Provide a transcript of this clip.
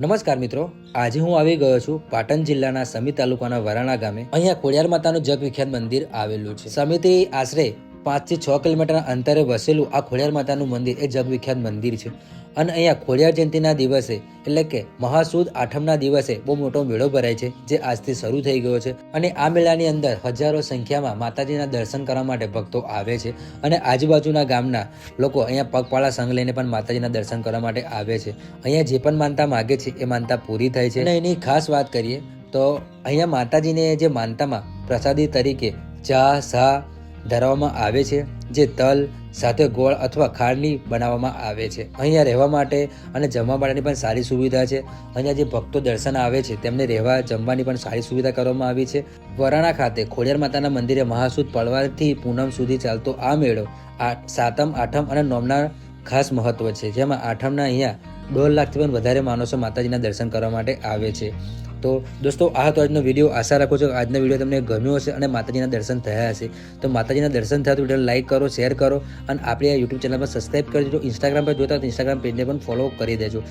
નમસ્કાર મિત્રો, આજે હું આવી ગયો છું પાટણ જિલ્લાના સમી તાલુકાના વરાણા ગામે. અહીંયા ખોડિયાર માતાનું જગવિખ્યાત મંદિર આવેલું છે. સમિતિ આશરે પાંચથી છ કિલોમીટરના અંતરે વસેલું આ ખોડિયાર માતાનું મંદિર એ જગવિખ્યાત મંદિર છે. અને અહીંયા ખોડિયાર જયંતિના દિવસે, એટલે કે મહાસુદ આઠમના દિવસે બહુ મોટો મેળો ભરાય છે, જે આજથી શરૂ થઈ ગયો છે. અને આ મેળાની અંદર હજારો સંખ્યામાં માતાજીના દર્શન કરવા માટે ભક્તો આવે છે. અને આજુબાજુના ગામના લોકો અહીંયા પગપાળા સંઘ લઈને પણ માતાજીના દર્શન કરવા માટે આવે છે. અહીંયા જે પણ માનતા માગે છે, એ માનતા પૂરી થાય છે. અને એની ખાસ વાત કરીએ તો અહીંયા માતાજીને જે માનતામાં પ્રસાદી તરીકે ચા, સા ધરવામાં આવે છે, જે તલ સાથે ગોળ અથવા ખાંડની બનાવવામાં આવે છે. અહીંયા રહેવા માટે અને જમવા માટેની પણ સારી સુવિધા છે. અહીંયા જે ભક્તો દર્શન આવે છે, તેમને રહેવા જમવાની પણ સારી સુવિધા કરવામાં આવી છે. વરાણા ખાતે ખોડિયાર માતાના મંદિરે મહાસુદ પડવાથી પૂનમ સુધી ચાલતો આ મેળો આ સાતમ, આઠમ અને નોમના ખાસ મહત્વ છે. જેમાં આઠમના અહીંયા દોઢ લાખથી પણ વધારે માણસો માતાજીના દર્શન કરવા માટે આવે છે. તો દોસ્તો, આ હતો આજનો વીડિયો આશા રાખું છું કે આજનો વીડિયો તમને ગમ્યો હશે અને માતાજીના દર્શન થયા હશે. તો માતાજીના દર્શન થયા તો વીડિયો લાઈક કરો શેર કરો અને આપણી આ યુટ્યુબ ચેનલ પર સબસ્ક્રાઈબ કરી દેજો ઇન્સ્ટાગ્રામ પર જોતા ઇન્સ્ટાગ્રામ પેજને પણ ફોલો કરી દેજો.